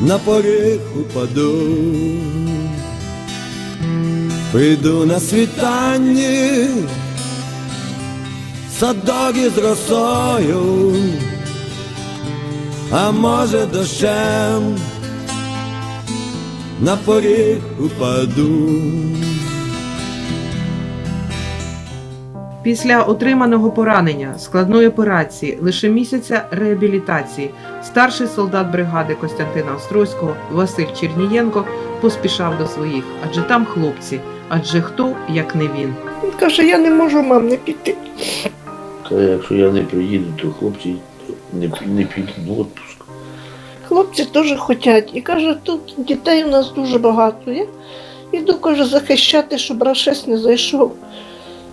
на поріг упаду. Прийду на світанні, садок із росою, а може дощем на поріг упаду. Після отриманого поранення, складної операції, лише місяця реабілітації, старший солдат бригади Костянтина Острозького Василь Чернієнко поспішав до своїх, адже там хлопці, адже хто, як не він. Він каже, я не можу, мам, не піти. Та якщо я не приїду, то хлопці не, не підуть в отпуск. Хлопці теж хочуть. І каже, тут дітей у нас дуже багато. Я іду, каже, захищати, щоб рашист не зайшов,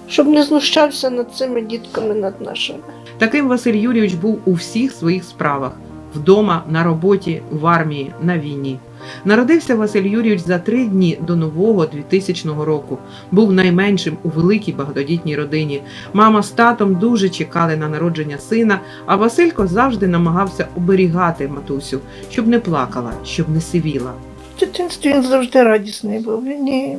щоб не знущався над цими дітками, над нашими. Таким Василь Юрійович був у всіх своїх справах вдома, на роботі, в армії, на війні. Народився Василь Юрійович за три дні до нового 2000 року. Був найменшим у великій багатодітній родині. Мама з татом дуже чекали на народження сина, а Василько завжди намагався оберігати матусю, щоб не плакала, щоб не сивіла. В дитинстві він завжди радісний був. Він і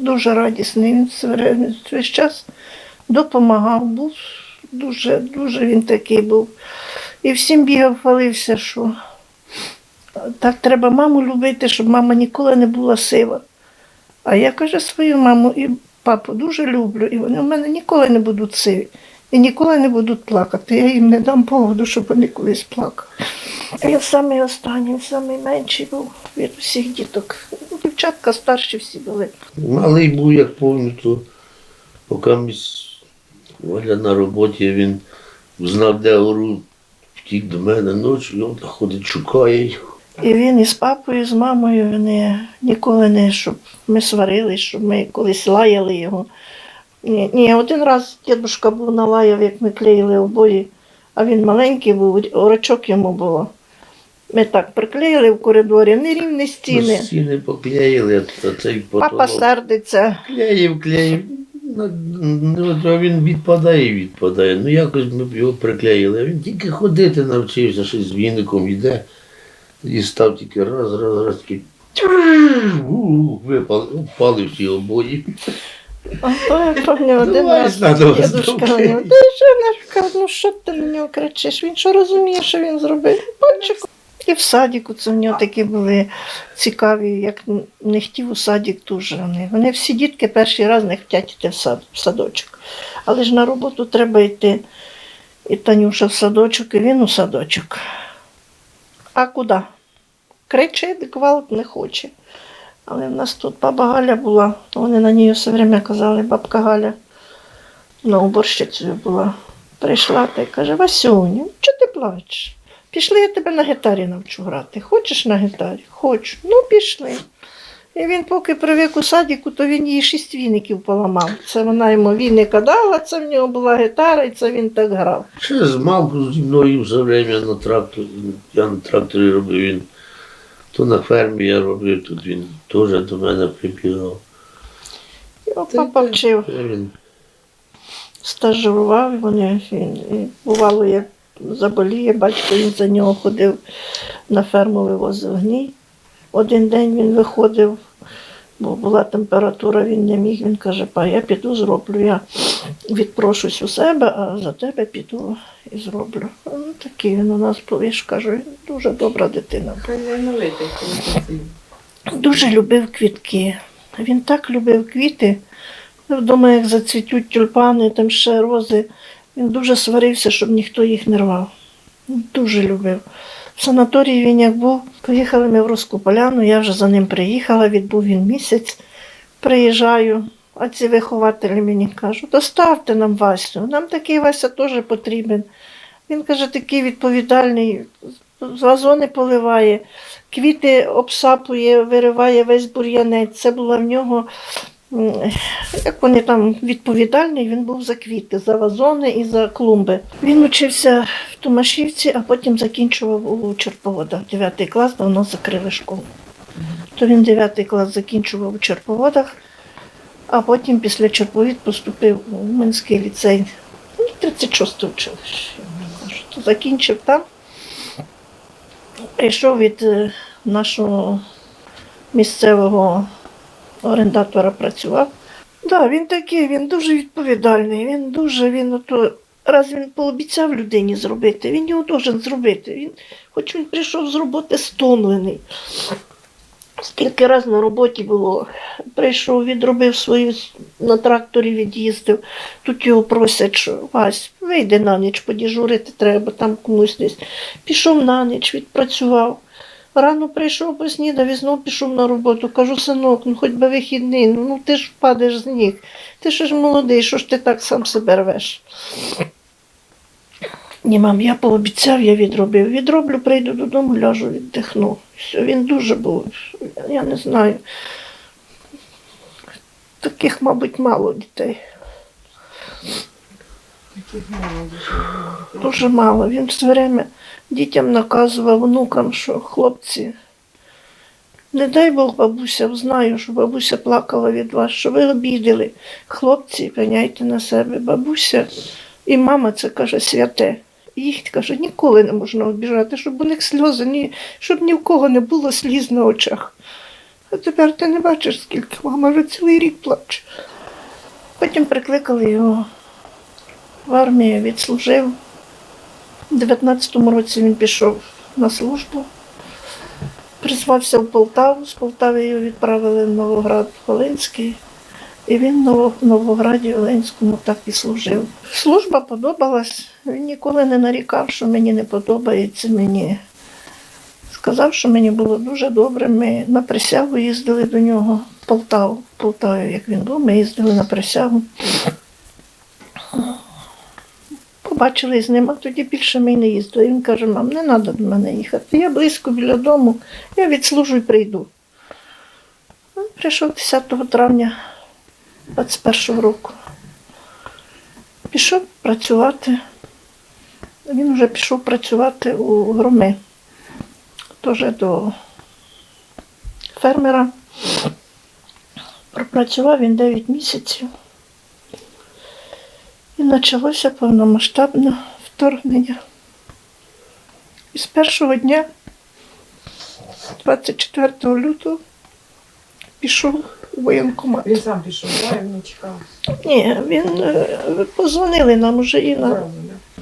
дуже радісний. Він весь час допомагав. Був дуже, дуже він такий був. І всім бігав, хвалився, що так треба маму любити, щоб мама ніколи не була сива. А я каже, свою маму і папу дуже люблю, і вони в мене ніколи не будуть сиві. І ніколи не будуть плакати. Я їм не дам поводу, щоб вони колись плакали. Я самий останній, самий менший був від усіх діток. Дівчатка старші всі були. Малий був, як то поки місь Валя на роботі, він знав, де ору, втік до мене ночі, він ходить, шукає. І він із папою, з мамою вони ніколи не, щоб ми сварились, щоб ми колись лаяли його. Ні, ні, один раз дідушка був налаяв, як ми клеїли обої, а він маленький був, орочок йому було. Ми так приклеїли в коридорі, нерівні стіни. Ну, Стіни поклеїли, а цей Папа сердиться. клеїв, клеїв. Ну, ну, він відпадає і відпадає. Ну якось ми його приклеїли. А він тільки ходити навчився, щось з віником йде. І став тільки раз, раз, раз, такий. Випали, впали всі обої. А то я пам'ятаю один раз. Дідушка говорив, ти що ну що ти на нього кричиш? Він що розуміє, що він зробив? Пальчик. І в садіку це в нього такі були цікаві, як не хотів у садик дуже. Вони, вони всі дітки перший раз не хочуть йти в, сад, в садочок. Але ж на роботу треба йти. І Танюша в садочок, і він у садочок. А куди? Кричить, гвалт не хоче. Але в нас тут баба Галя була, вони на ній все время казали, бабка Галя на уборщицею була. Прийшла та й каже, Васюню, чого ти плачеш? Пішли, я тебе на гітарі навчу грати. Хочеш на гітарі? Хочу. Ну, пішли. І він поки привик у садіку, то він їй шість віників поламав. Це вона йому віника дала, це в нього була гітара, і це він так грав. Ще з малку зі мною все время на тракторі. Я на тракторі робив він. То на фермі я робив, тут він теж до мене прибігав. Його папа вчив. Він стажував, вони він, і бувало, як заболіє, батько він за нього ходив на ферму, вивозив гній. Один день він виходив, бо була температура, він не міг. Він каже, па, я піду зроблю. Я відпрошусь у себе, а за тебе піду і зроблю. Ну, такий він у нас ж кажу, дуже добра дитина. Дуже любив квітки. Він так любив квіти. Вдома, як зацвітуть тюльпани, там ще рози. Він дуже сварився, щоб ніхто їх не рвав. Дуже любив. В санаторії він як був, поїхали ми в Руску Поляну, я вже за ним приїхала, відбув він місяць. Приїжджаю, а ці вихователі мені кажуть, доставте нам Васю, нам такий Вася теж потрібен. Він каже, такий відповідальний, з вазони поливає, квіти обсапує, вириває весь бур'янець. Це була в нього, як вони там відповідальний, він був за квіти, за вазони і за клумби. Він учився в Томашівці, а потім закінчував у Черповодах. 9 клас, давно закрили школу. То він 9 клас закінчував у Черповодах, а потім після Черповід поступив у Минський ліцей. Ну, 36 училище. То закінчив там. Прийшов від е, нашого місцевого орендатора працював. Да, він такий, він дуже відповідальний. Він дуже, він ото, раз він пообіцяв людині зробити, він його должен зробити. Він, хоч він прийшов з роботи стомлений. Скільки раз на роботі було, прийшов, відробив свою на тракторі від'їздив. Тут його просять, що Вась, вийди на ніч, подіжурити треба, там комусь десь. Пішов на ніч, відпрацював. Рано прийшов, поснідав і знов пішов на роботу. Кажу, синок, ну хоч би вихідний, ну, ти ж впадеш з ніг. Ти ще ж молодий, що ж ти так сам себе рвеш? Ні, мам, я пообіцяв, я відробив. Відроблю, прийду додому, ляжу, віддихну. Все, він дуже був, я не знаю. Таких, мабуть, мало дітей. Дуже мало. Він все время дітям наказував, внукам, що хлопці. Не дай Бог, бабуся, знаю, що бабуся плакала від вас, що ви обідали. Хлопці, пеняйте на себе. Бабуся і мама це каже святе. Їх каже, ніколи не можна обіжати, щоб у них сльози, ні, щоб ні в кого не було сліз на очах. А тепер ти не бачиш, скільки мама вже цілий рік плаче. Потім прикликали його в армію, відслужив. У 19-му році він пішов на службу, призвався в Полтаву, з Полтави його відправили в Новоград Волинський. І він в в Новограді Волинському так і служив. Служба подобалась. Він ніколи не нарікав, що мені не подобається. Мені сказав, що мені було дуже добре. Ми на присягу їздили до нього в Полтаву. В Полтаві, як він був, ми їздили на присягу. Побачили з ним, а тоді більше ми не їздили. Він каже, мам, не треба до мене їхати. Я близько біля дому, я відслужу і прийду. Він Прийшов 10 травня 21 року. Пішов працювати. Він вже пішов працювати у громи. Теж до фермера. Пропрацював він 9 місяців. І почалося повномасштабне вторгнення. І з першого дня, 24 лютого, пішов у воєнкомат. Він сам пішов, да, я не чекав. Ні, він е, позвонили нам уже Інна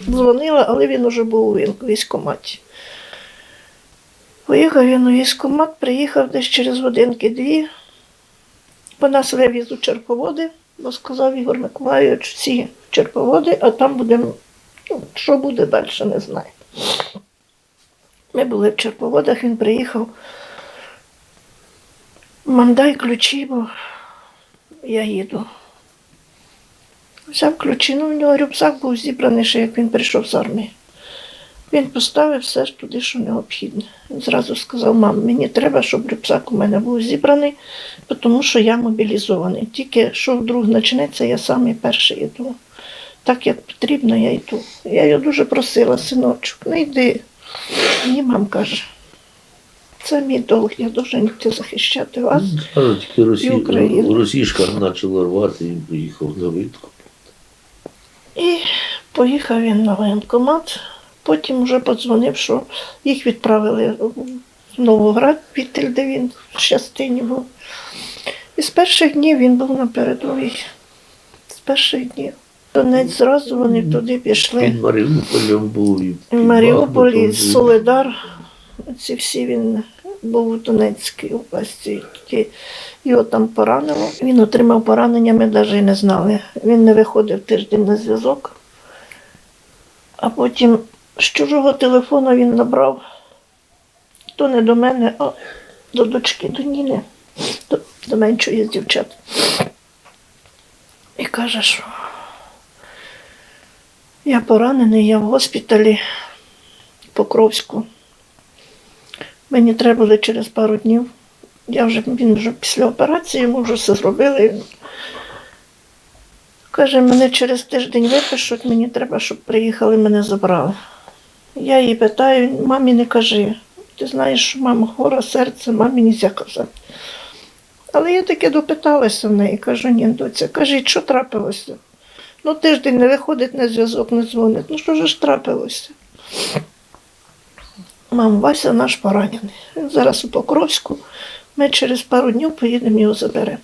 дзвонила, але він уже був у військкоматі. Поїхав він у військкомат, приїхав десь через годинки-дві. По нас вивіз у Черповоди, бо сказав Ігор Миколайович, всі Черповоди, а там будемо, ну, що буде далі, не знаю. Ми були в Черповодах, він приїхав. Мам, дай ключі, бо я їду. Взяв ключі, ну в нього рюкзак був зібраний, ще як він прийшов з армії. Він поставив все ж туди, що необхідне. Він зразу сказав, мам, мені треба, щоб рюкзак у мене був зібраний, тому що я мобілізований. Тільки що вдруг почнеться, я самий перший йду. Так як потрібно, я йду. Я його дуже просила, синочок, не йди. Мені мам каже, це мій долг, я должен йти захищати вас. Кажу, тільки Росі... І. Росішка почала рвати і поїхав на витку. І поїхав він на воєнкомат. Потім вже подзвонив, що їх відправили в Новоград, Вітель, де він в частині був. І з перших днів він був на передовій. З перших днів. Донець зразу вони туди пішли. Під Маріуполем був В Маріуполі. Солидар. Ці всі він був у Донецькій області. Його там поранило. Він отримав поранення, ми навіть не знали. Він не виходив тиждень на зв'язок. А потім з чужого телефону він набрав то не до мене, а до дочки, до Ніни, до, до меншої з дівчат. І каже, що я поранений, я в госпіталі Покровську. Мені треба було через пару днів. Я вже, він вже після операції, йому вже все зробили. Каже, мене через тиждень випишуть, мені треба, щоб приїхали, мене забрали. Я її питаю, мамі не кажи. Ти знаєш, що мама хвора серце, мамі не можна казати. Але я таки допиталася в неї, кажу, ні, доця, кажіть, що трапилося? Ну, тиждень не виходить на зв'язок, не дзвонить. Ну що ж трапилося? Мам, Вася наш поранений. Він зараз у Покровську. Ми через пару днів поїдемо його заберемо.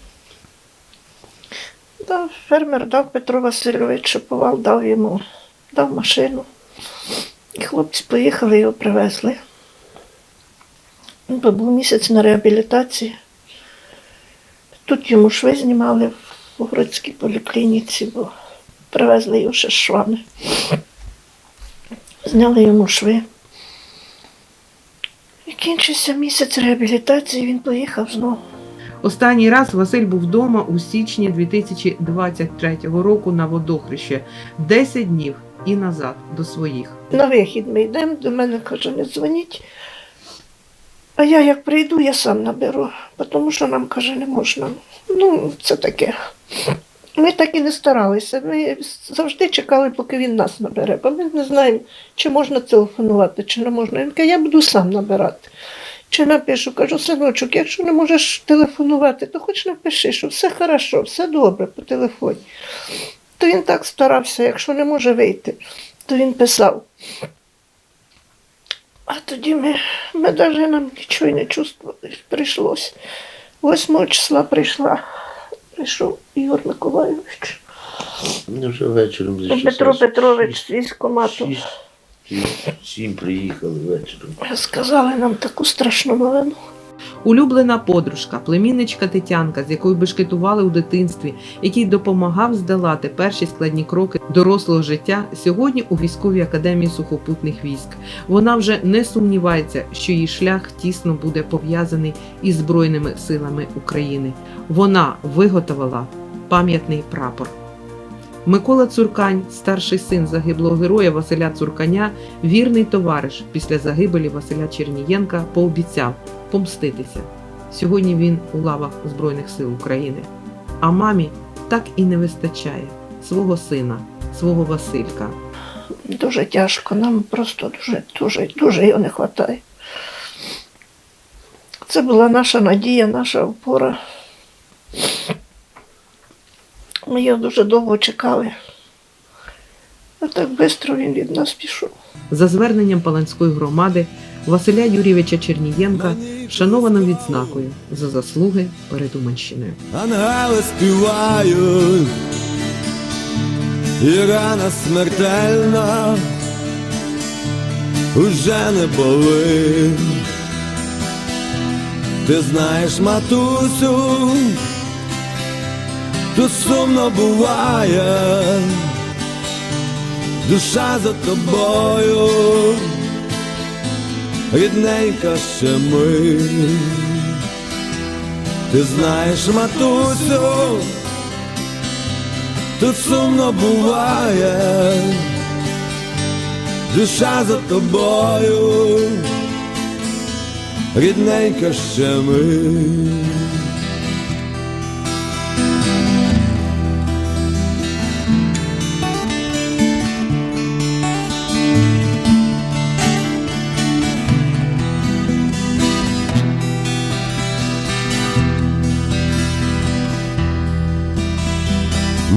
Да, фермер дав Петро Васильович Шиповал, дав йому, дав машину. І хлопці поїхали, його привезли. Він був місяць на реабілітації. Тут йому шви знімали в городській поліклініці, бо привезли його ще з швами. Зняли йому шви. І кінчився місяць реабілітації, він поїхав знову. Останній раз Василь був вдома у січні 2023 року на водохреще 10 днів і назад до своїх. На вихід ми йдемо, до мене каже, не дзвоніть. А я як прийду, я сам наберу, тому що нам каже, не можна. Ну, це таке. Ми так і не старалися. Ми завжди чекали, поки він нас набере, бо ми не знаємо, чи можна телефонувати, чи не можна. Він каже, я буду сам набирати. Чи напишу, кажу, синочок, якщо не можеш телефонувати, то хоч напиши, що все хорошо, все добре по телефоні. То він так старався, якщо не може вийти, то він писав. А тоді ми, ми навіть нам нічого не чувствували, прийшлося. 8 числа прийшла, прийшов Ігор Миколайович. Ми вже вечором зі Петро Петрович з шість- військкомату. шість Сім приїхали вечором. Сказали нам таку страшну новину. Улюблена подружка, племінничка Тетянка, з якою бешкетували у дитинстві, який допомагав здолати перші складні кроки дорослого життя, сьогодні у військовій академії сухопутних військ. Вона вже не сумнівається, що її шлях тісно буде пов'язаний із Збройними силами України. Вона виготовила пам'ятний прапор. Микола Цуркань, старший син загиблого героя Василя Цурканя, вірний товариш після загибелі Василя Чернієнка, пообіцяв помститися. Сьогодні він у лавах Збройних сил України. А мамі так і не вистачає свого сина, свого Василька. Дуже тяжко, нам просто дуже, дуже, дуже його не вистачає. Це була наша надія, наша опора. Ми його дуже довго чекали. А так швидко він від нас пішов. За зверненням Паланської громади Василя Юрійовича Чернієнка шановано відзнакою за заслуги перед Уманщиною. Ангели співають, і рана смертельна уже не болить. Ти знаєш, матусю, тут сумно буває, душа за тобою, рідненька ще ми. Ти знаєш, матусю, тут сумно буває, душа за тобою, рідненька ще ми.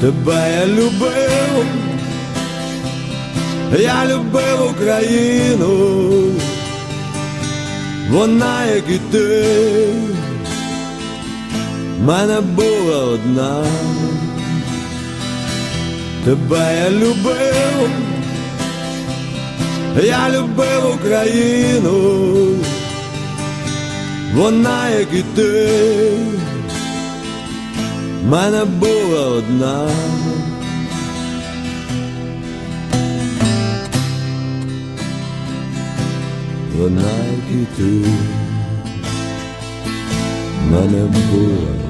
Тебе я любив, я любив Україну, вона, як і ти, мене була одна. Тебе я любив, Я любив Україну, вона, як і ти, мене була одна. Вона, як і ти, мене була